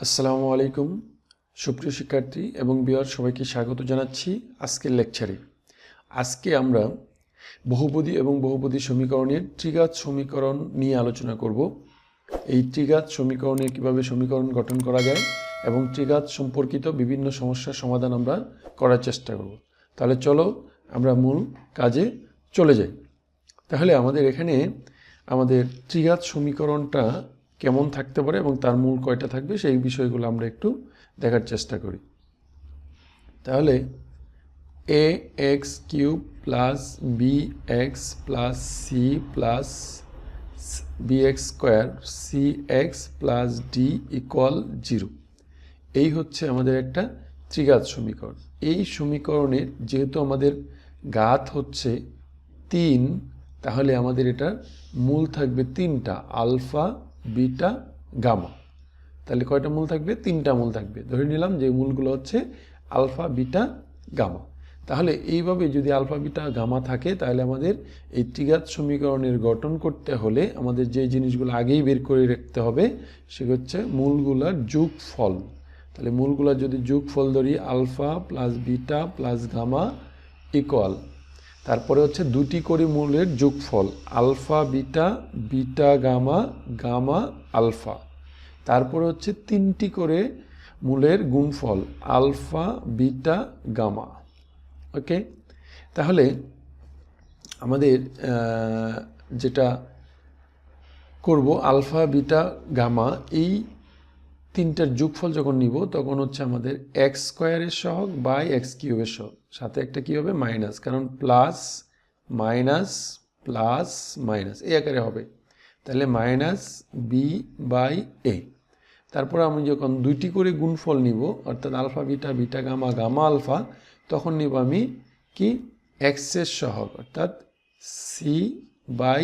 আসসালামু আলাইকুম। সুপ্রিয় শিক্ষার্থী এবং বিহার সবাইকে স্বাগত জানাচ্ছি আজকের লেকচারে। আজকে আমরা বহুপদী এবং বহুপদী সমীকরণের ত্রিঘাত সমীকরণ নিয়ে আলোচনা করব। এই ত্রিঘাত সমীকরণের কীভাবে সমীকরণ গঠন করা যায় এবং ত্রিঘাত সম্পর্কিত বিভিন্ন সমস্যার সমাধান আমরা করার চেষ্টা করব। তাহলে চলো আমরা মূল কাজে চলে যাই। তাহলে আমাদের এখানে আমাদের ত্রিঘাত সমীকরণটা কেমন থাকতে পারে এবং তার মূল কয়টা থাকবে, সেই বিষয়গুলো আমরা একটু দেখার চেষ্টা করি। তাহলে a x cube plus b x plus c plus b x square c x plus d equal zero. এই হচ্ছে আমাদের একটা ত্রিঘাত সমীকরণ। এই সমীকরণের যেহেতু আমাদের ঘাত হচ্ছে তিন, তাহলে আমাদের এটা মূল থাকবে তিনটা, আলফা বিটা গামা। তাহলে কয়টা মূল থাকবে? তিনটা মূল থাকবে। ধরে নিলাম যে মূলগুলো হচ্ছে আলফা, বিটা, গামা। তাহলে এইভাবে যদি আলফা, বিটা, গামা থাকে, তাহলে আমাদের এই ত্রিঘাত সমীকরণের গঠন করতে হলে আমাদের যে জিনিসগুলো আগেই বের করে রাখতে হবে সেটা হচ্ছে মূলগুলার যোগ ফল তাহলে মূলগুলার যদি যোগ ফল ধরি, alpha plus beta plus gamma equal তারপরে হচ্ছে দুটি করে মূলের যোগফল, alpha, beta beta, gamma gamma, alpha. তারপরে হচ্ছে তিনটি করে মূলের গুণফল, আলফা, বিটা, গামা। ওকে? তাহলে আমাদের যেটা করব, আলফা, বিটা, গামা, এই তিনটার যোগফল যখন নিব, তখন হচ্ছে আমাদের এক্স স্কোয়ারের সহগ বাই এক্স কিউবের সহগ। সাথে একটা কী হবে? মাইনাস কারণ প্লাস মাইনাস প্লাস মাইনাস এই আকারে হবে। তাহলে মাইনাস বি বাই এ তারপর আমি যখন দুইটি করে গুণফল নিব, অর্থাৎ alpha beta beta gamma gamma alpha তখন নিব আমি কি? এক্সের সহগ, অর্থাৎ সি বাই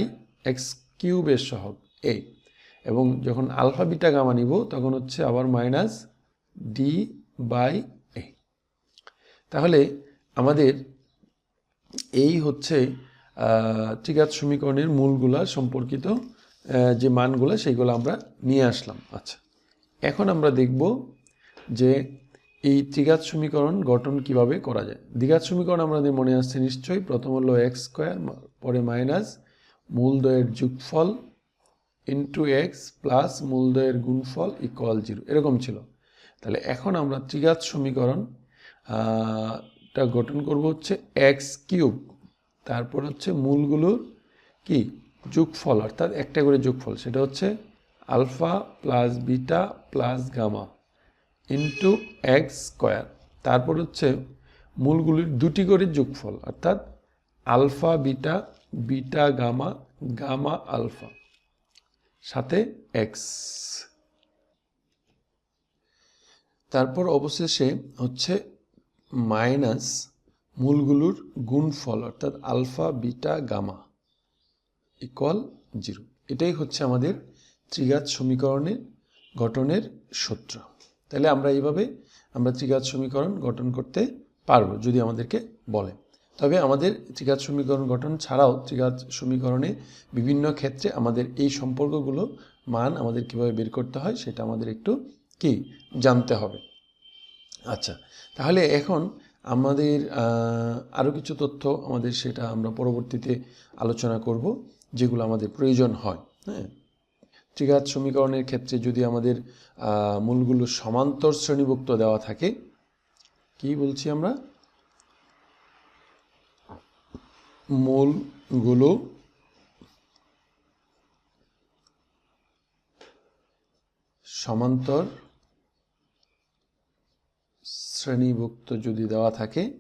এক্স কিউবের সহগ এ এবং যখন আলফা বিটা গামা নিব, তখন হচ্ছে আবার মাইনাস ডি বাই এ তাহলে আমাদের এই হচ্ছে ত্রিঘাত সমীকরণের মূলগুলা সম্পর্কিত যে মানগুলো, সেইগুলো আমরা নিয়ে আসলাম। আচ্ছা এখন আমরা দেখব যে এই ত্রিঘাত সমীকরণ গঠন কীভাবে করা যায়। দ্বিঘাত সমীকরণ আমাদের মনে আসছে নিশ্চয়ই, প্রথম হলো এক্স স্কোয়ার পরে মাইনাস মূলদয়ের যোগফল ইন্টু এক্স প্লাস মূলদয়ের গুণফল ইকুয়াল জিরো এরকম ছিল। তাহলে এখন আমরা ত্রিঘাত সমীকরণ টা গঠন করব হচ্ছে এক্স কিউব তারপর হচ্ছে মূলগুলোর কি? যোগফল। অর্থাৎ একটা করে যোগফল। সেটা হচ্ছে alpha plus beta plus gamma into x square তারপর হচ্ছে মূলগুলির দুটি করে যোগফল। অর্থাৎ alpha beta beta, gamma gamma, alpha. সাথে এক্স তারপর অবশেষে হচ্ছে মাইনাস মূলগুলোর গুণফল, অর্থাৎ alpha, beta, gamma equal zero এটাই হচ্ছে আমাদের ত্রিঘাত সমীকরণের গঠনের সূত্র। তাহলে আমরা এইভাবে আমরা ত্রিঘাত সমীকরণ গঠন করতে পারব, যদি আমাদেরকে বলে। তবে আমাদের ত্রিঘাত সমীকরণ গঠন ছাড়াও ত্রিঘাত সমীকরণে বিভিন্ন ক্ষেত্রে আমাদের এই সম্পর্কগুলো মান আমাদের কীভাবে বের করতে হয় সেটা আমাদের একটু কি জানতে হবে। আচ্ছা তাহলে এখন আমাদের আরও কিছু তথ্য আমাদের সেটা আমরা পরবর্তীতে আলোচনা করব যেগুলো আমাদের প্রয়োজন হয় হ্যাঁ? ত্রিঘাত সমীকরণের ক্ষেত্রে যদি আমাদের মূলগুলো সমান্তর শ্রেণীভুক্ত দেওয়া থাকে, কি বলছি আমরা? মূলগুলো সমান্তর শ্রেণীভুক্ত যদি দেওয়া থাকে,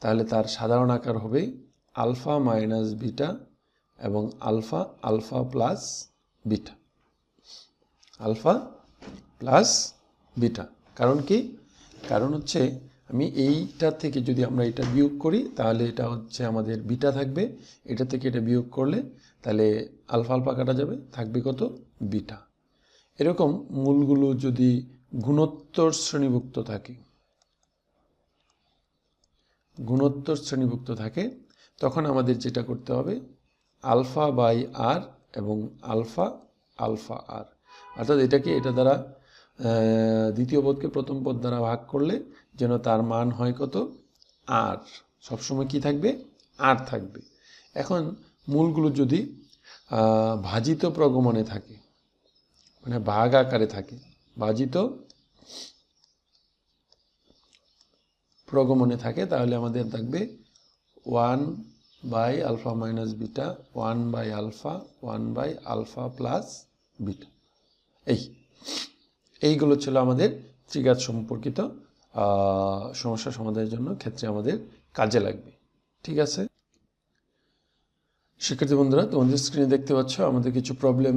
তাহলে তার সাধারণ আকার হবে আলফা মাইনাস বিটা এবং alpha alpha plus beta. Alpha plus beta. কারণ কি? কারণ হচ্ছে আমি এইটা থেকে যদি আমরা এটা বিয়োগ করি, তাহলে এটা হচ্ছে আমাদের বিটা থাকবে। এটা থেকে এটা বিয়োগ করলে তাহলে আলফা আলফা কাটা যাবে, থাকবে কত? বিটা। এরকম মূলগুলো যদি গুণোত্তর শ্রেণীভুক্ত থাকে, গুণোত্তর শ্রেণীভুক্ত থাকে, তখন আমাদের যেটা করতে হবে, আলফা বাই আর এবং আলফা আলফা আর। অর্থাৎ এটাকে এটা দ্বারা দ্বিতীয় পদকে প্রথম পদ দ্বারা ভাগ করলে যেন তার মান হয় কত? আর। সবসময় কি থাকবে? আর থাকবে। এখন মূলগুলো যদি ভাজিত প্রগমনে থাকে মানে ভাগ আকারে থাকে, ভাজিত প্রগমনে থাকে, তাহলে আমাদের থাকবে one by alpha minus beta, one by alpha, one by alpha plus beta. এই। এইগুলো ছিল আমাদের ত্রিঘাত সম্পর্কিত সমস্যা সমাধানের জন্য ক্ষেত্রে আমাদের কাজে লাগবে। ঠিক আছে? শিক্ষার্থী বন্ধুরা, তোমাদের স্ক্রিনে দেখতে পাচ্ছ, আমাদের কিছু প্রবলেম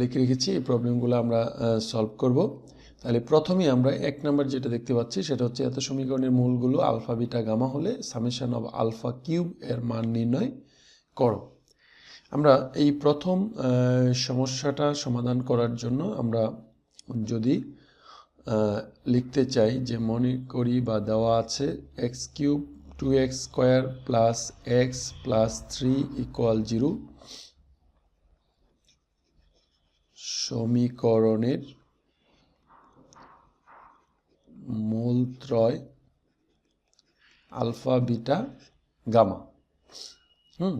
লিখে রেখেছি। এই প্রবলেমগুলো আমরা সলভ করব। তাহলে প্রথমেই আমরা এক নাম্বার যেটা দেখতে পাচ্ছি, সেটা হচ্ছে এত সমীকরণের মূলগুলো আলফা, বিটা, গামা হলে সামেশন অব আলফা কিউব এর মান নির্ণয় করো। আমরা এই প্রথম সমস্যাটা সমাধান করার জন্য আমরা যদি লিখতে চাই যে মনে করি বা দেওয়া আছে x cube two x square plus x plus three equal zero সমীকরণের মূলত্রয় আলফা বিটা গামা হুম,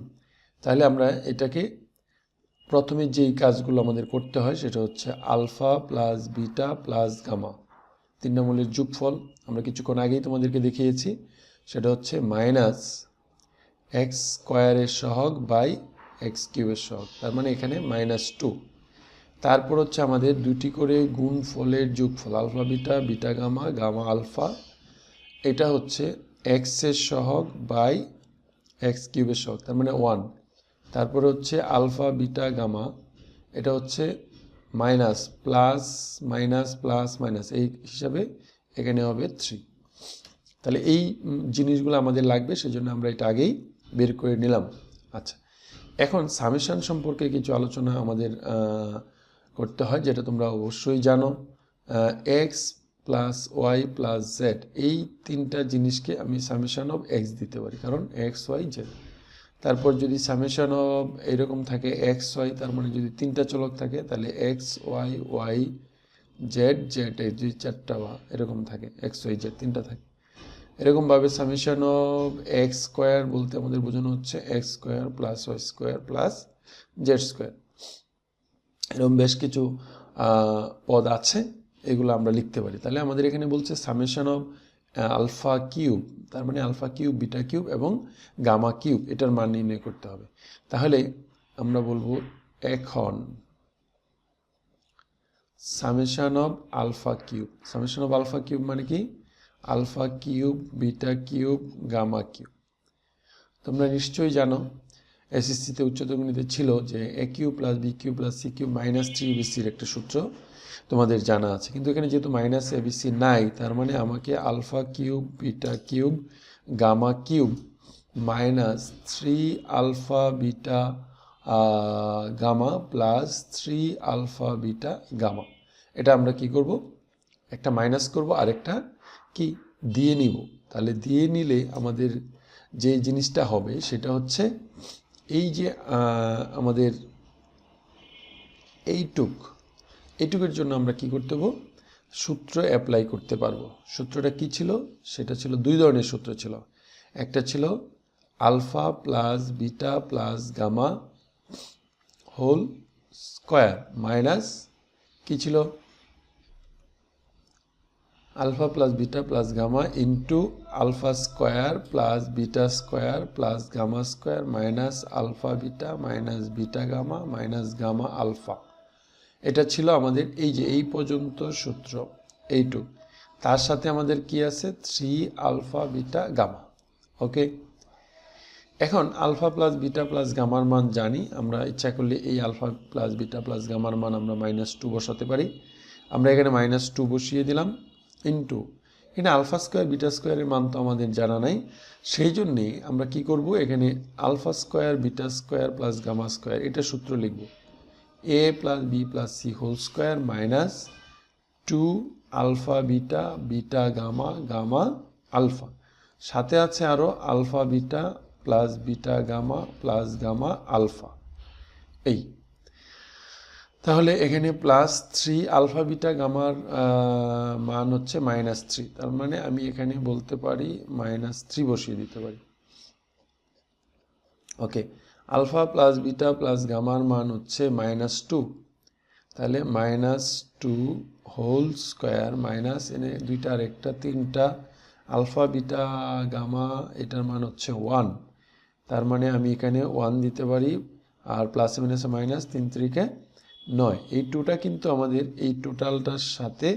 তাহলে আমরা এটাকে প্রথমে যেই কাজগুলো আমাদের করতে হয় সেটা হচ্ছে alpha plus beta plus gamma. তিন নম্বরের যোগফল আমরা কিছুক্ষণ আগেই তোমাদেরকে দেখিয়েছি, সেটা হচ্ছে মাইনাস এক্স স্কোয়ারের সহগ বাই এক্স কিউবের সহগ, তার মানে এখানে মাইনাস টু। তারপর হচ্ছে আমাদের দুটি করে গুণ ফলের যোগফল, alpha beta beta gamma gamma alpha, এটা হচ্ছে এক্সের সহগ বাই এক্স কিউবের সহগ, তার মানে ওয়ান। তারপরে হচ্ছে আলফা, বিটা, গামা। এটা হচ্ছে minus, plus minus plus, minus. এই হিসাবে এখানে হবে থ্রি তাহলে এই জিনিসগুলো আমাদের লাগবে, সেজন্য আমরা এটা আগেই বের করে নিলাম। আচ্ছা এখন সামেশন সম্পর্কে কিছু আলোচনা আমাদের করতে হয়, যেটা তোমরা অবশ্যই জানো। X plus y plus z এই তিনটা জিনিসকে আমি সামেশন অফ এক্স দিতে পারি, কারণ এক্স ওয়াই জেড তারপর যদি সামেশন অফ এরকম থাকে এক্স, ওয়াই, তার মানে যদি তিনটা চলক থাকে, তাহলে x, y y, z z, এই দুই চারটা এরকম থাকে, এক্স, ওয়াই, জেড, তিনটা থাকে। এরকমভাবে সামেশন অফ এক্স স্কোয়ার বলতে আমাদের বোঝানো হচ্ছে x square plus y square plus z square. এরকম বেশ কিছু পদ আছে, এগুলো আমরা লিখতে পারি। তাহলে আমাদের এখানে বলছে সামেশন অফ আলফা কিউব, তার মানে আলফা কিউব, বিটা কিউব এবং গামা কিউব, এটার মান নির্ণয় করতে হবে। তাহলে আমরা বলব এখন summation of alpha cube. Summation of alpha cube মানে কি? Alpha cube, beta cube, gamma cube. তোমরা নিশ্চয়ই জানো এসএসসিতে উচ্চতর গণিতে ছিল যে a cube plus b cube plus c cube minus three বিসির একটা সূত্র তোমাদের জানা আছে। কিন্তু এখানে যেহেতু মাইনাস এ বিসি নাই, তার মানে আমাকে alpha cube, beta cube, gamma cube minus three alpha beta gamma plus three alpha beta, gamma. এটা আমরা কি করব? একটা মাইনাস করব, আরেকটা কি? দিয়ে নিব। তাহলে দিয়ে নিলে আমাদের যে জিনিসটা হবে সেটা হচ্ছে এই যে আমাদের এইটুক, এইটুকের জন্য আমরা কি করতে পারব? সূত্র অ্যাপ্লাই করতে পারব। সূত্রটা কি ছিল? সেটা ছিল দুই ধরনের সূত্র ছিল। একটা ছিল alpha plus beta plus gamma whole square minus কি ছিল? Alpha plus beta plus gamma into alpha square plus beta square plus gamma square minus alpha beta minus beta gamma minus gamma alpha. এটা ছিল আমাদের এই যে এই পর্যন্ত সূত্র, এইটুক। তার সাথে আমাদের কি আছে? Three alpha beta gamma. Okay? এখন আলফা প্লাস বিটা প্লাস গামার মান জানি, আমরা ইচ্ছা করলে এই আলফা প্লাস বিটা প্লাস গামার মান আমরা মাইনাস টু বসাতে পারি। আমরা এখানে মাইনাস টু বসিয়ে দিলাম। ইন্টু এখানে আলফা স্কোয়ার, বিটা স্কোয়ারের মান তো আমাদের জানা নাই। সেই জন্যে আমরা কি করব? এখানে alpha square, beta square plus gamma square, এটা সূত্র লিখব। A plus b plus c whole square minus two alpha beta beta gamma gamma alpha. সাথে আছে আরও alpha beta plus beta gamma plus gamma alpha. এই। তাহলে এখানে প্লাস থ্রি আলফা বিটা গামার মান হচ্ছে মাইনাস থ্রি তার মানে আমি এখানে বলতে পারি মাইনাস থ্রি বসিয়ে দিতে পারি। Okay alpha plus beta plus গামার মান হচ্ছে মাইনাস টু তাহলে minus two whole square minus এনে দুইটা আর একটা তিনটা আলফা বিটা গামা এটার মান হচ্ছে ওয়ান তার মানে আমি এখানে ওয়ান দিতে পারি, আর প্লাস মাইনাসে মাইনাস তিন তিরিকে নয়, এই টুটা কিন্তু আমাদের এই টোটালটার সাথে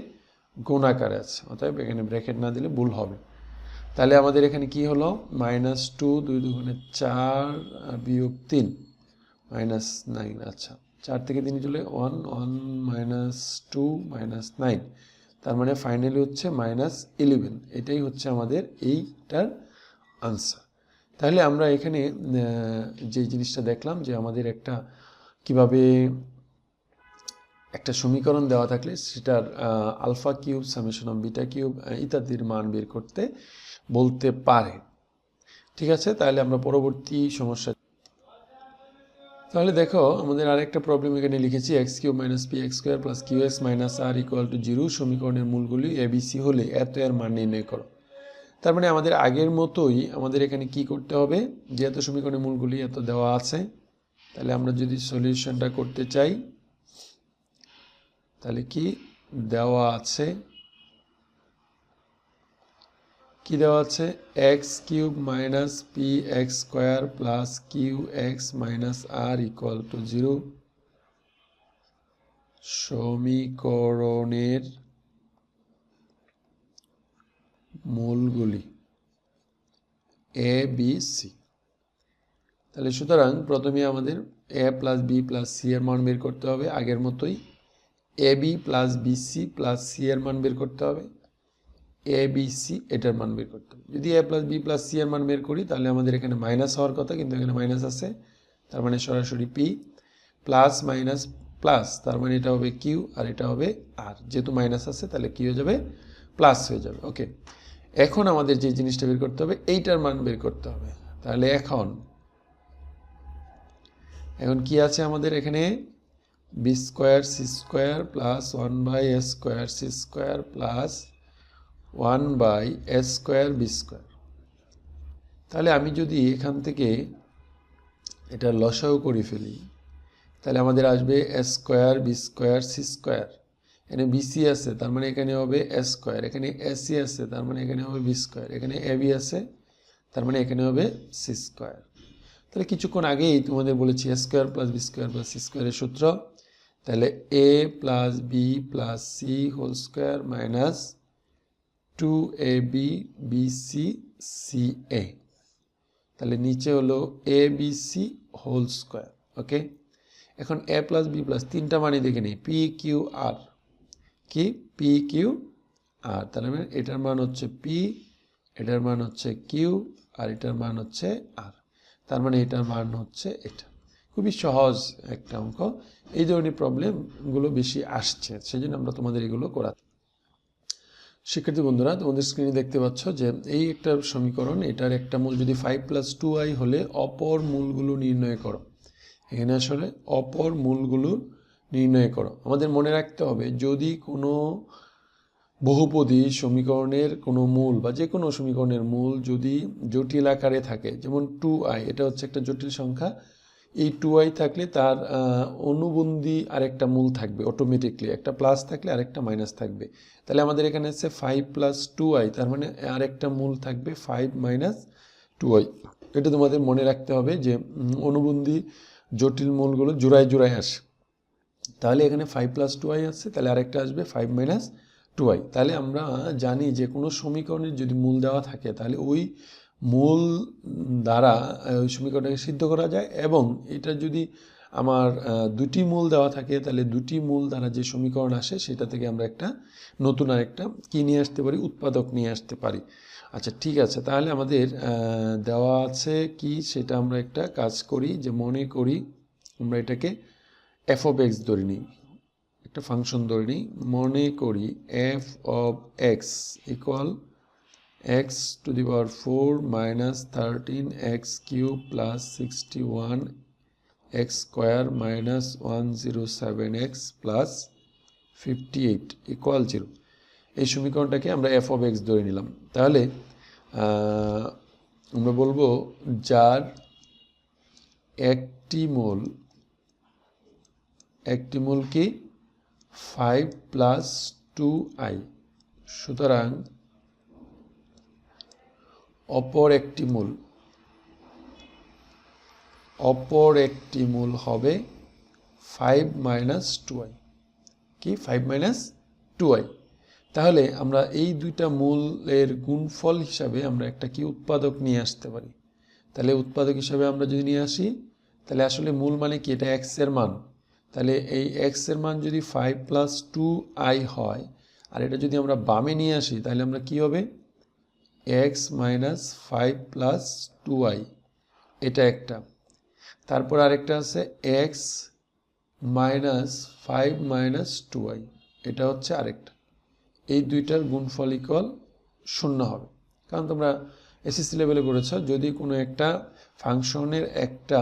গুণাকারে আছে। অতএব এখানে ব্র্যাকেট না দিলে ভুল হবে। তাহলে আমাদের এখানে কি হলো? মাইনাস টু দুই দুগুণে চার বিয়োগ তিন। মাইনাস নাইন আচ্ছা। চার থেকে তিন চলে one one minus two minus nine তার মানে ফাইনালি হচ্ছে মাইনাস ইলেভেন এটাই হচ্ছে আমাদের এইটার আনসার তাহলে আমরা এখানে যে জিনিসটা দেখলাম যে আমাদের একটা কীভাবে একটা সমীকরণ দেওয়া থাকলে সেটার alpha cube, summation of beta cube ইত্যাদির মান বের করতে বলতে পারে। ঠিক আছে? তাহলে আমরা পরবর্তী সমস্যা তাহলে দেখো, আমাদের আরেকটা প্রবলেম এখানে লিখেছি x cube minus p x square plus q x minus r equal to zero সমীকরণের মূলগুলি এবিসি হলে এত এর মান নির্ণয় করো। তার মানে আমাদের আগের মতোই আমাদের এখানে কি করতে হবে? যেহেতু সমীকরণের মূলগুলি এত দেওয়া আছে, তাহলে আমরা যদি সলিউশনটা করতে চাই তাহলে কি দেওয়া আছে? কি দেওয়া আছে? X cube minus p x square plus q x minus r equal to zero. সমীকরণের মূলগুলি এ বি সি তাহলে সুতরাং প্রথমে আমাদের a plus b plus c এর মান বের করতে হবে, আগের মতোই a b plus b c plus c এর মান বের করতে হবে। এ বি সি এটার মান বের করতে হবে। যদি a plus b plus c এর মান বের করি, তাহলে আমাদের এখানে মাইনাস হওয়ার কথা, কিন্তু এখানে মাইনাস আছে। তার মানে সরাসরি পি প্লাস মাইনাস প্লাস তার মানে এটা হবে কিউ আর এটা হবে আর যেহেতু মাইনাস আছে, তাহলে কি হয়ে যাবে প্লাস হয়ে যাবে। ওকে এখন আমাদের যে জিনিসটা বের করতে হবে, এইটার মান বের করতে হবে। তাহলে এখন এখন কি আছে আমাদের এখানে? B square c square plus one by s square c square plus one by s square b square তাহলে আমি যদি এখান থেকে এটা লসাও করে ফেলি, তাহলে আমাদের আসবে s square b square c square এখানে বিসি আছে, তার মানে এখানে হবে এস স্কোয়ার এখানে এসি আছে, তার মানে এখানে হবে বি স্কোয়ার এখানে এ বি আছে, তার মানে এখানে হবে সি স্কোয়ার তাহলে কিছুক্ষণ আগেই তোমাদের বলেছি a square plus b square plus c স্কোয়ারের সূত্র। তাহলে a plus b plus c whole square minus two a b b c c a তাহলে নিচে হলো a b c whole square okay এখন এ প্লাস বি প্লাস তিনটা মানে দেখে নিই পি কিউ আর কি? পি কিউ আর মানে এটার মান হচ্ছে পি এটার মান হচ্ছে কিউ আর এটার মান হচ্ছে আর তার মানে এটার মান হচ্ছে এটা। খুবই সহজ একটা অঙ্ক। এই ধরনের প্রবলেমগুলো বেশি আসছে সেই জন্য আমরা তোমাদের এগুলো করা শিক্ষার্থী বন্ধুরা, তোমাদের স্ক্রিনে দেখতে পাচ্ছ যে এই একটা সমীকরণ, এটার একটা মূল যদি ফাইভ প্লাস টু আই হলে অপর মূলগুলো নির্ণয় করো। এখানে আসলে অপর মূলগুলো নির্ণয় করো। আমাদের মনে রাখতে হবে, যদি কোনো বহুপদী সমীকরণের কোনো মূল বা যে কোনো সমীকরণের মূল যদি জটিল আকারে থাকে, যেমন টু আই এটা হচ্ছে একটা জটিল সংখ্যা এই টু আই থাকলে তার অনুবন্ধী আরেকটা মূল থাকবে অটোমেটিকলি একটা প্লাস থাকলে আরেকটা মাইনাস থাকবে। তাহলে আমাদের এখানে আছে ফাইভ প্লাস টু আই তার মানে আরেকটা মূল থাকবে ফাইভ মাইনাস টু আই এটা তোমাদের মনে রাখতে হবে যে অনুবন্ধী জটিল মূলগুলো জোড়ায় জোড়ায় আসে। তাহলে এখানে ফাইভ প্লাস টু আই আসছে তাহলে আরেকটা আসবে ফাইভ মাইনাস টু আই তাহলে আমরা জানি যে কোনো সমীকরণের যদি মূল দেওয়া থাকে, তাহলে ওই মূল দ্বারা ওই সমীকরণটাকে সিদ্ধ করা যায় এবং এটা যদি আমার দুটি মূল দেওয়া থাকে, তাহলে দুটি মূল দ্বারা যে সমীকরণ আসে, সেটা থেকে আমরা একটা নতুন আরেকটা কি নিয়ে আসতে পারি? উৎপাদক নিয়ে আসতে পারি। আচ্ছা ঠিক আছে, তাহলে আমাদের দেওয়া আছে কি? সেটা আমরা একটা কাজ করি, যে মনে করি আমরা এটাকে এফ অফ এক্স ধরে নিই। একটা ফাংশন ধরে নিই। মনে করি f of x equal x to the power four minus thirteen x cube plus sixty one x square minus one zero seven x plus fifty eight equal zero. এই সমীকরণটাকে আমরা এফ অফ এক্স ধরে নিলাম। তাহলে আমরা বলব যার একটি মোল একটি মোল কি? Five plus two i. সুতরাং অপর একটি মূল। অপর একটি মূল হবে ফাইভ মাইনাস টু আই কি? ফাইভ মাইনাস টু আই তাহলে আমরা এই দুইটা মূলের গুণফল হিসাবে আমরা একটা কি উৎপাদক নিয়ে আসতে পারি? তাহলে উৎপাদক হিসাবে আমরা যদি নিয়ে আসি, তাহলে আসলে মূল মানে কি? এটা এক্সের মান। তাহলে এই এক্সের মান যদি ফাইভ প্লাস টু আই হয়, আর এটা যদি আমরা বামে নিয়ে আসি, তাহলে আমরা কি হবে? X minus five plus two i এটা একটা। তারপর আরেকটা আছে x minus five minus two i এটা হচ্ছে আরেকটা। এই দুইটার গুণফল ইকুয়াল শূন্য হবে। কারণ তোমরা এসএসসি লেভেলে করেছ যদি কোনো একটা ফাংশনের একটা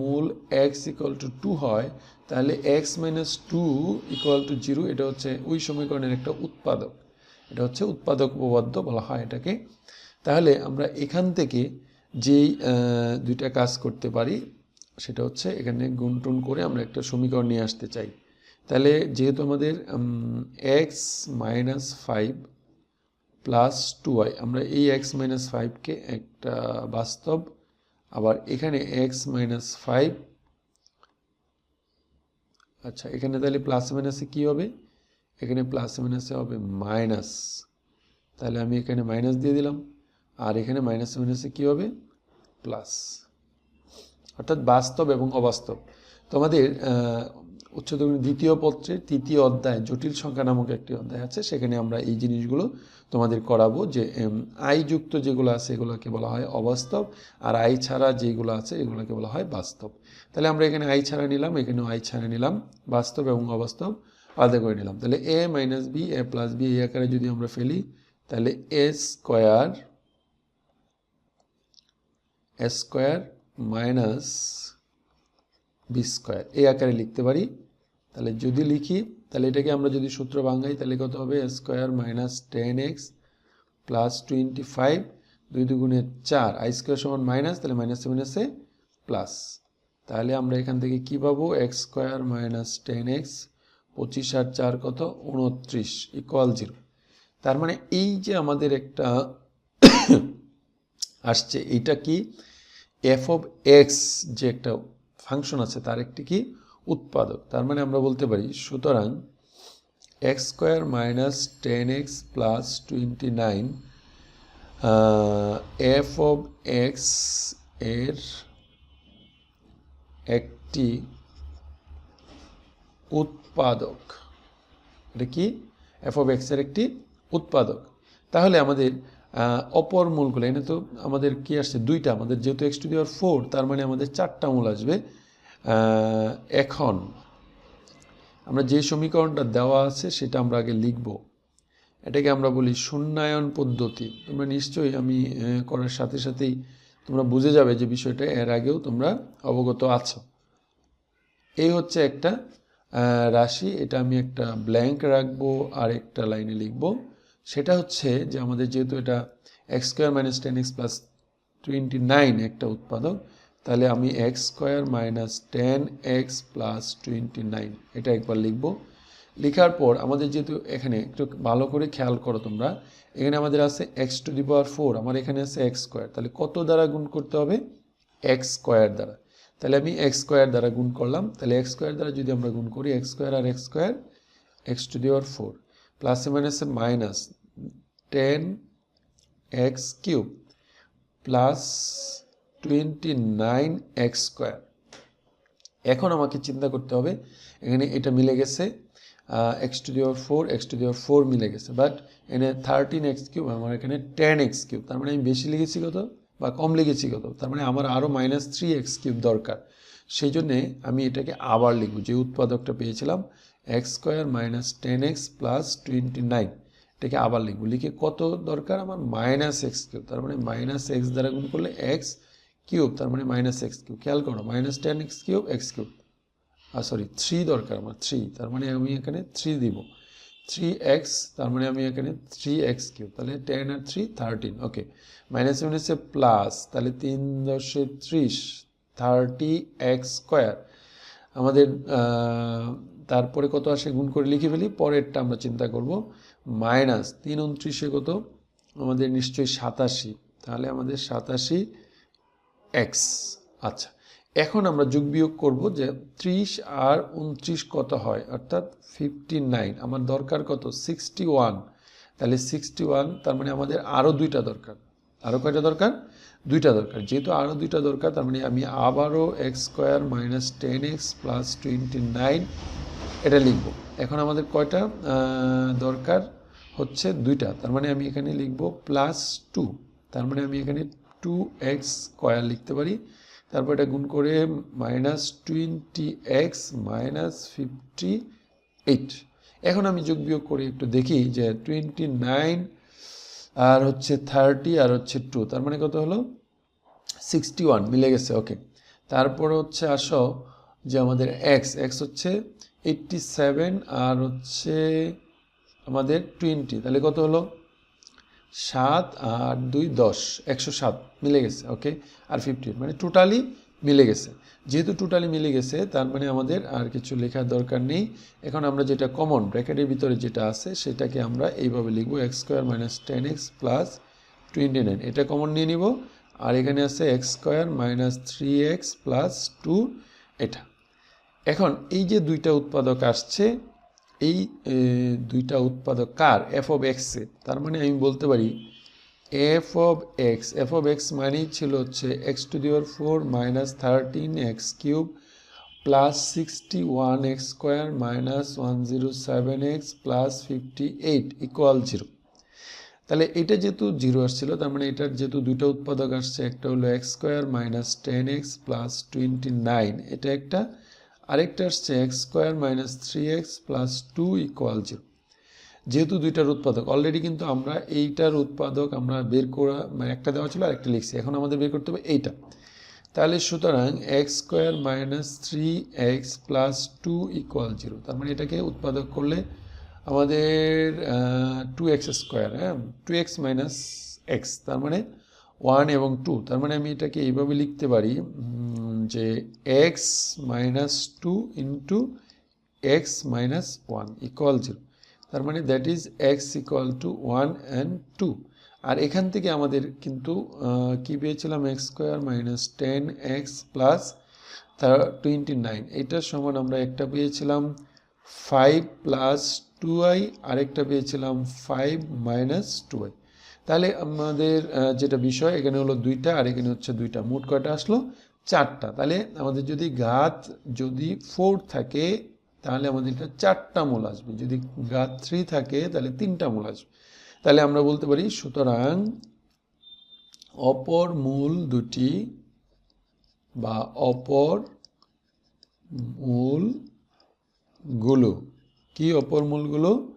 মূল এক্স ইকুয়াল টু টু হয়, তাহলে x minus two equal to zero, এটা হচ্ছে ওই সমীকরণের একটা উৎপাদক। এটা হচ্ছে উৎপাদক উপপাদ্য বলা হয় এটাকে। তাহলে আমরা এখান থেকে যেই দুইটা কাজ করতে পারি, সেটা হচ্ছে এখানে গুণটুন করে আমরা একটা সমীকরণ নিয়ে আসতে চাই। তাহলে যেহেতু আমাদের x minus five plus two y আমরা এই এক্স মাইনাস ফাইভকে একটা বাস্তব, আবার এখানে এক্স মাইনাস ফাইভ আচ্ছা এখানে তাহলে প্লাস মাইনাসে কী হবে? এখানে প্লাস মাইনাসে হবে মাইনাস তাহলে আমি এখানে মাইনাস দিয়ে দিলাম। আর এখানে মাইনাস মাইনাসে কী হবে? প্লাস অর্থাৎ বাস্তব এবং অবাস্তব। তোমাদের আহ, উচ্চতর দ্বিতীয় পত্রের তৃতীয় অধ্যায় জটিল সংখ্যা নামক একটি অধ্যায় আছে। সেখানে আমরা এই জিনিসগুলো তোমাদের করাবো যে আই যুক্ত যেগুলো আছে এগুলোকে বলা হয় অবাস্তব আর আই ছাড়া যেগুলো আছে এগুলোকে বলা হয় বাস্তব। তাহলে আমরা এখানে আই ছাড়া নিলাম এখানেও আই ছাড়া নিলাম। বাস্তব এবং অবাস্তব আলাদা করে নিলাম। তাহলে a minus b a plus b এই আকারে যদি আমরা ফেলি তাহলে a square square minus b square. এই আকারে লিখতে পারি। তাহলে যদি লিখি, তাহলে এটাকে আমরা যদি সূত্র ভাঙাই, তাহলে কত হবে? Square minus ten x plus twenty five দুই দুগুণে চার। আই স্কোয়ার সমান মাইনাস, তাহলে মাইনাসে মাইনাসে প্লাস। তাহলে আমরা এখান থেকে কি পাবো? X square minus ten x পঁচিশ আর চার কত? উনত্রিশ ইকুয়াল জিরো তার মানে এই যে আমাদের একটা আসছে, এইটা কি? এফ অফ এক্স যে একটা ফাংশন আছে, তার একটি কি? উৎপাদক। তার মানে আমরা বলতে পারি, সুতরাং x square minus ten x plus twenty nine f of এক্সের একটি উৎপাদক। এটা কি? এফ অফ এক্সের একটি উৎপাদক। তাহলে আমাদের অপর মূলগুলো, এনে তো আমাদের কি আসছে? দুইটা, আমাদের যেহেতু x to the power four তার মানে আমাদের চারটা মূল আসবে। এখন আমরা যে সমীকরণটা দেওয়া আছে, সেটা আমরা আগে লিখব। এটাকে আমরা বলি শূন্যায়ন পদ্ধতি। তোমরা নিশ্চয়ই আমি করার সাথে সাথেই তোমরা বুঝে যাবে যে বিষয়টা, এর আগেও তোমরা অবগত আছো। এই হচ্ছে একটা রাশি, এটা আমি একটা ব্ল্যাঙ্ক রাখব আর একটা লাইনে লিখব। সেটা হচ্ছে যে আমাদের যেহেতু এটা x square minus ten x plus twenty nine একটা উৎপাদক, তাহলে আমি x square minus ten x plus twenty nine এটা একবার লিখব। লেখার পর আমাদের যেহেতু এখানে একটু ভালো করে খেয়াল করো তোমরা, এখানে আমাদের আছে x to the power four আমার এখানে আছে এক্স স্কোয়ার তাহলে কত দ্বারা গুণ করতে হবে? এক্স স্কোয়ার দ্বারা। তাহলে আমি এক্স স্কোয়ার দ্বারা গুণ করলাম, তাহলে এক্স স্কোয়ার দ্বারা যদি আমরা গুণ করি x square R x square x to the power four প্লাসে মাইনাসে minus ten x cube plus twenty nine x square. এখন আমাকে চিন্তা করতে হবে, এখানে এটা মিলে গেছে x to the four, x to the four মিলে গেছে, বাট এখানে থার্টিন এক্স কিউব, আমার এখানে টেন এক্স কিউব, তার মানে আমি বেশি লিখেছি কত? বা কম লিখেছি কত? তার মানে আমার আরও মাইনাস থ্রি এক্স কিউব দরকার। সেই জন্যে আমি এটাকে আবার লিখব, যে উৎপাদকটা পেয়েছিলাম x square minus ten x plus twenty nine. এটাকে আবার লিখব। লিখে কত দরকার? আমার মাইনাস এক্স কিউব। তার মানে মাইনাস এক্স দ্বারা গুণ করলে এক্স কিউব। তার মানে মাইনাস এক্স কিউব। খেয়াল করো, minus ten x cube x cube. Sorry, three দরকার আমার, থ্রি। তার মানে আমি এখানে থ্রি দিব। থ্রি এক্স, তার মানে আমি এখানে থ্রি এক্স কিউব। তাহলে টেন আর থ্রি, থার্টিন। ওকে, মাইনাস মাইনাসে প্লাস, তাহলে তিন দশে ত্রিশ, থার্টি এক্স স্কোয়ার। আমাদের তারপরে কত আসে? গুণ করে লিখে ফেলি। পরেরটা আমরা চিন্তা করব, মাইনাস তিন উনত্রিশে কত? আমাদের নিশ্চয়ই সাতাশি। তাহলে আমাদের সাতাশি এক্স। আচ্ছা এখন আমরা যোগ বিয়োগ করব যে ত্রিশ আর উনত্রিশ কত হয়? অর্থাৎ ফিফটি নাইন আমার দরকার কত? সিক্সটি ওয়ান তাহলে সিক্সটি ওয়ান তার মানে আমাদের আরও দুইটা দরকার। আরও কয়টা দরকার? দুইটা দরকার। যেহেতু আরও দুইটা দরকার, তার মানে আমি আবারও x square minus ten x plus twenty nine এটা লিখব। এখন আমাদের কয়টা দরকার? হচ্ছে দুইটা। তার মানে আমি এখানে লিখব প্লাস টু তার মানে আমি এখানে টু এক্স স্কোয়ার লিখতে পারি। তারপর এটা গুণ করে minus twenty x minus fifty eight এখন আমি যোগ বিয়োগ করে একটু দেখি যে টোয়েন্টি নাইন আর হচ্ছে থার্টি আর হচ্ছে টু তার মানে কত হলো? সিক্সটি ওয়ান মিলে গেছে ওকে তারপর হচ্ছে আসো যে আমাদের এক্স এক্স হচ্ছে এইটটি সেভেন আর হচ্ছে আমাদের টোয়েন্টি তাহলে কত হলো? সাত আর দুই দশ, একশো সাত মিলে গেছে ওকে আর ফিফটিন মানে টোটালি মিলে গেছে। যেহেতু টোটালি মিলে গেছে, তার মানে আমাদের আর কিছু লেখার দরকার নেই। এখন আমরা যেটা কমন ব্র্যাকেটের ভিতরে যেটা আছে, সেটাকে আমরা এইভাবে লিখব x square minus ten x plus twenty nine এটা কমন নিয়ে নিব। আর এখানে আছে x square minus three x plus two এটা। এখন এই যে দুইটা উৎপাদক আসছে, এই দুইটা উৎপাদক কার? এফ অফ এক্সে তার মানে আমি বলতে পারি f of x f of x মানেই ছিল হচ্ছে x to the power four minus thirteen x cube plus sixty one x square minus one zero seven x plus fifty eight equal zero তাহলে এটা যেহেতু জিরো আসছিল, তার মানে এটার যেহেতু দুটো উৎপাদক আসছে, একটা হলো x square minus ten x plus twenty nine এটা একটা আরেকটা আসছে x square minus three x plus two equal zero. যেহেতু দুইটার উৎপাদক অলরেডি কিন্তু আমরা এইটার উৎপাদক আমরা বের করা মানে একটা দেওয়া ছিল আর একটা লিখছি। এখন আমাদের বের করতে হবে এইটা। তাহলে সুতরাং x square minus three x plus two equal zero. তার মানে এটাকে উৎপাদক করলে আমাদের টু এক্স স্কোয়ার হ্যাঁ? Two x minus x. তার মানে ওয়ান এবং টু, তার মানে আমি এটাকে এইভাবে লিখতে পারি যে x minus two into x minus one equal zero তার মানে that is x equal to one and two আর এখান থেকে আমাদের কিন্তু কি পেয়েছিলাম? X square minus ten x plus তার টোয়েন্টি নাইন এটার সমান আমরা একটা পেয়েছিলাম ফাইভ প্লাস টু আই আরেকটা পেয়েছিলাম ফাইভ মাইনাস টু আই তাহলে আমাদের যেটা বিষয়, এখানে হলো দুইটা, আর এখানে হচ্ছে দুইটা। মোট কয়টা আসলো? চারটা। তাহলে আমাদের যদি গাত যদি ফোর থাকে, তাহলে আমাদের এটা চারটা মূল আসবে। যদি গাত থ্রি থাকে, তাহলে তিনটা মূল আসবে। তাহলে আমরা বলতে পারি, সুতরাং অপর মূল দুটি বা অপর মূলগুলো কি অপর মূলগুলো?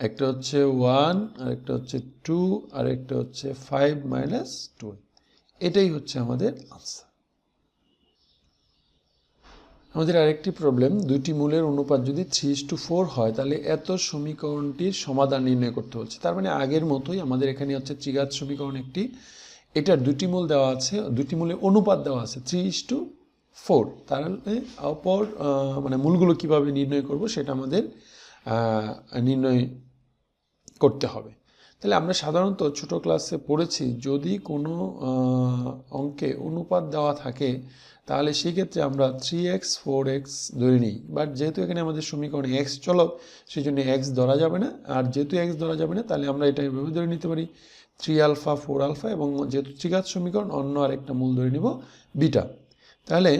একটা হচ্ছে ওয়ান আর একটা হচ্ছে টু আর একটা হচ্ছে ফাইভ মাইনাস টু এটাই হচ্ছে আমাদের আনসার। আমাদের আরেকটি প্রবলেম, দুইটি মূলের অনুপাত যদি থ্রি টু ফোর হয়, তাহলে এত সমীকরণটির সমাধান নির্ণয় করতে হচ্ছে। তার মানে আগের মতোই আমাদের এখানে হচ্ছে ত্রিঘাত সমীকরণ একটি। এটার দুটি মূল দেওয়া আছে দুটি মূলের অনুপাত দেওয়া আছে থ্রি টু ফোর। তাহলে অপর মানে মূলগুলো কীভাবে নির্ণয় করব সেটা আমাদের নির্ণয় করতে হবে। তাহলে আমরা সাধারণত ছোট ক্লাসে পড়েছি, যদি কোনো অঙ্কে অনুপাত দেওয়া থাকে, তাহলে সেক্ষেত্রে আমরা থ্রি এক্স ফোর এক্স ধরে নিই। বাট যেহেতু এখানে আমাদের সমীকরণে এক্স চলক সেই জন্য এক্স ধরা যাবে না। আর যেহেতু এক্স ধরা যাবে না, তাহলে আমরা এটা এভাবে ধরে নিতে পারি। থ্রি আলফা ফোর আলফা এবং যেহেতু ত্রিঘাত সমীকরণ, অন্য আরেকটা মূল ধরে নিব বিটা তাহলে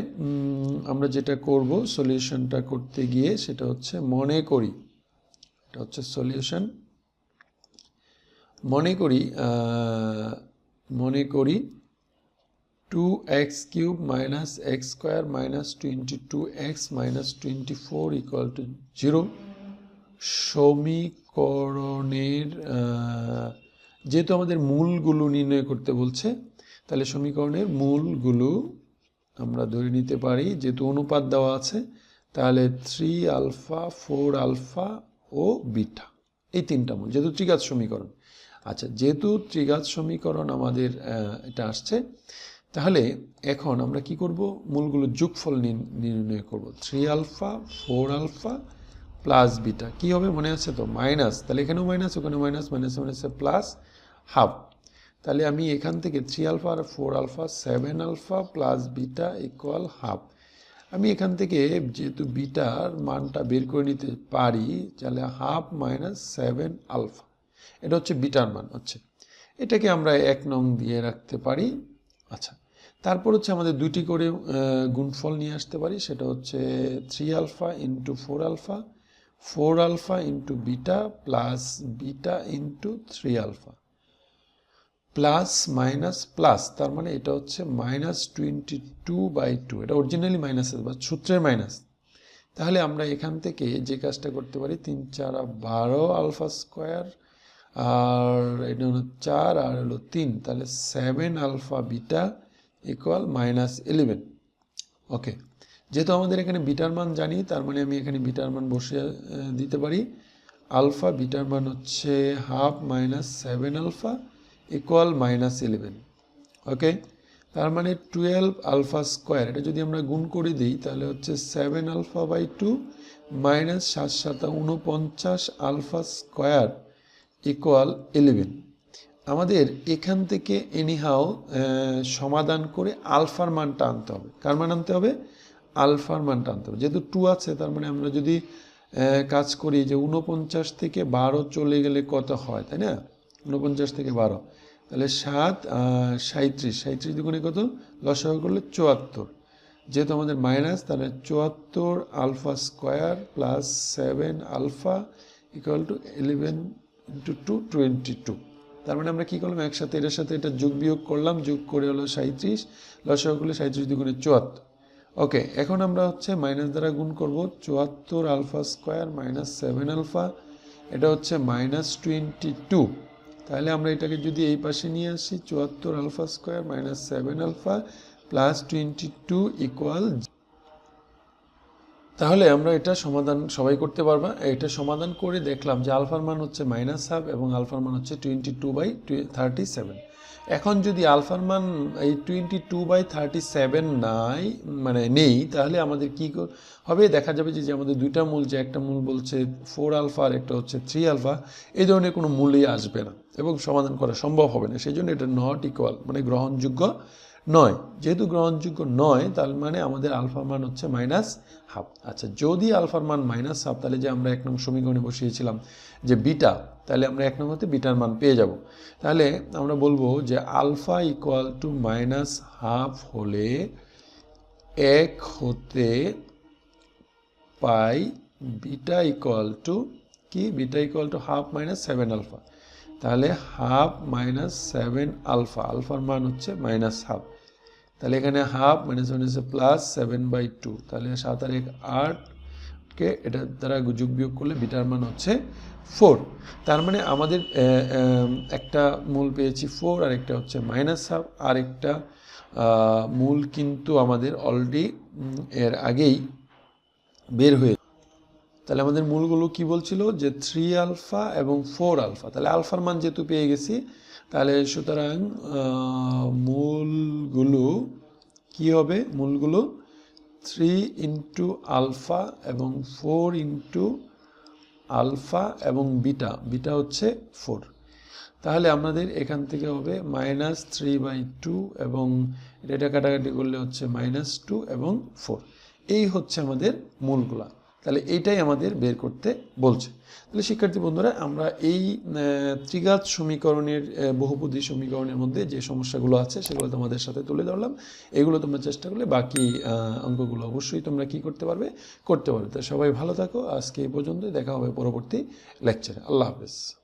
আমরা যেটা করব সলিউশনটা করতে গিয়ে সেটা হচ্ছে মনে করি। এটা হচ্ছে সলিউশন মনে করি মনে করি two x cube minus x square minus twenty two x minus twenty four equal to zero সমীকরণের যেহেতু আমাদের মূলগুলো নির্ণয় করতে বলছে, তাহলে সমীকরণের মূলগুলো আমরা ধরে নিতে পারি। যেহেতু অনুপাত দেওয়া আছে, তাহলে থ্রি আলফা ফোর আলফা ও বিটা এই তিনটা মূল, যেহেতু ত্রিঘাত সমীকরণ। আচ্ছা যেহেতু ত্রিঘাত সমীকরণ আমাদের এটা আসছে, তাহলে এখন আমরা কি করব? মূলগুলো যোগফল নির- নির্ণয় করব। Three alpha four alpha plus beta. কি হবে? মনে আছে তো? মাইনাস। তাহলে এখানেও মাইনাস ওখানে মাইনাস মাইনাস মাইনাসে প্লাস হাফ। তাহলে আমি এখান থেকে থ্রি আলফা আর four alpha seven alpha plus beta equal half. আমি এখান থেকে যেহেতু বিটার মানটা বের করে নিতে পারি, তাহলে হাফ মাইনাস সেভেন আলফা এটা হচ্ছে বিটার মান, হচ্ছে। এটাকে আমরা এক নং দিয়ে রাখতে পারি। আচ্ছা তারপর হচ্ছে আমাদের দুটি করে গুণফল নিয়ে আসতে পারি। সেটা হচ্ছে three alpha into four alpha four alpha into beta plus beta into three alpha plus minus plus তার মানে এটা হচ্ছে minus twenty two by two এটা অরিজিনালি মাইনাস বা সূত্রের মাইনাস তাহলে আমরা এখান থেকে যে কাজটা করতে পারি, তিন চার বারো আলফা স্কোয়ার আর এটা হলো চার আর হলো তিন, তাহলে seven alpha beta equal minus eleven okay যেহেতু আমাদের এখানে বিটার মান জানি, তার মানে আমি এখানে বিটার মান বসে দিতে পারি। আলফা বিটার মান হচ্ছে half minus seven alpha equal minus eleven okay তার মানে টুয়েলভ আলফা স্কোয়ার এটা যদি আমরা গুণ করে দিই, তাহলে হচ্ছে seven alpha by two minus সাত সাতা উনপঞ্চাশ আলফা স্কোয়ার ইকুয়াল ইলেভেন আমাদের এখান থেকে এনিহাও সমাধান করে আলফার মানটা আনতে হবে। কার মান আনতে হবে? আলফার মানটা আনতে হবে। যেহেতু টু আছে, তার মানে আমরা যদি কাজ করি যে উনপঞ্চাশ থেকে বারো চলে গেলে কত হয়, তাই না? উনপঞ্চাশ থেকে বারো। তাহলে সাত সাঁত্রিশ সাঁত্রিশ দুগুণে কত? লসাগু করলে চুয়াত্তর। যেহেতু আমাদের মাইনাস তাহলে চুয়াত্তর alpha square plus seven alpha equal two eleven into two twenty two তার মানে আমরা কী করলাম? একসাথে এটার সাথে এটা যোগ বিয়োগ করলাম, যোগ করে হলো সাঁত্রিশ লসাগু করলে সাঁত্রিশ দুগুণে চুয়াত্তর। ওকে, এখন আমরা হচ্ছে মাইনাস দ্বারা গুণ করব, চুয়াত্তর alpha square minus seven alpha এটা হচ্ছে মাইনাস টোয়েন্টি টু তাহলে আমরা এটাকে যদি এই পাশে নিয়ে আসি, চুয়াত্তর alpha square minus seven alpha plus twenty two equal তাহলে আমরা এটা সমাধান সবাই করতে পারবা। এটা সমাধান করে দেখলাম যে আলফার মান হচ্ছে মাইনাস হাফ এবং আলফার মান হচ্ছে twenty two by thirty seven এখন যদি আলফার মান এই twenty two by thirty seven নাই মানে নেই, তাহলে আমাদের কি হবে? দেখা যাবে যে আমাদের দুইটা মূল যে একটা মূল বলছে ফোর আলফা আর একটা হচ্ছে থ্রি আলফা এই ধরনের কোনো মূলই আসবে না এবং সমাধান করা সম্ভব হবে না। সেই জন্য এটা নট ইকুয়াল মানে গ্রহণযোগ্য নয়। যেহেতু গ্রহণযোগ্য নয়, তার মানে আমাদের আলফার মান হচ্ছে মাইনাস হাফ। আচ্ছা যদি আলফার মান মাইনাস হাফ, তাহলে যে আমরা এক নম্বর সমীকরণে বসিয়েছিলাম যে বিটা, তাহলে আমরা এক নম্বরতে বিটার মান পেয়ে যাব। তাহলে আমরা বলব যে alpha equal two minus half হলে এক হতে পাই বিটা ইকুয়াল টু কি? Beta equal to half minus seven alpha তাহলে হাফ মাইনাস সেভেন আলফা আলফার মান হচ্ছে মাইনাস হাফ তাহলে এখানে half minus minus plus seven by two তাহলে সাত আর এক আটকে এটা দ্বারা যোগ বিয়োগ করলে বিটার মান হচ্ছে ফোর তার মানে আমাদের একটা মূল পেয়েছি ফোর আর একটা হচ্ছে মাইনাস হাফ আর একটা মূল কিন্তু আমাদের অলরেডি এর আগেই বের হয়ে তাহলে আমাদের মূলগুলো কি বলছিল? যে থ্রি আলফা এবং ফোর আলফা তাহলে আলফার মান যেহেতু পেয়ে গেছি তাহলে সুতরাং মূলগুলো কি হবে? মূলগুলো থ্রি ইন্টু আলফা এবং ফোর ইন্টু আলফা এবং বিটা বিটা হচ্ছে ফোর তাহলে আমাদের এখান থেকে হবে মাইনাস থ্রি বাই টু এবং এটা কাটাকাটি করলে হচ্ছে মাইনাস টু এবং ফোর এই হচ্ছে আমাদের মূলগুলা। তাহলে এইটাই আমাদের বের করতে বলছে। তাহলে শিক্ষার্থী বন্ধুরা, আমরা এই ত্রিঘাত সমীকরণের বহুপদী সমীকরণের মধ্যে যে সমস্যাগুলো আছে সেগুলো তোমাদের সাথে তুলে ধরলাম। এগুলো তোমরা চেষ্টা করলে বাকি অঙ্কগুলো অবশ্যই তোমরা কি করতে পারবে? করতে পারবে। তো সবাই ভালো থাকো। আজকে এই পর্যন্ত দেখা হবে পরবর্তী লেকচারে আল্লাহ হাফেজ।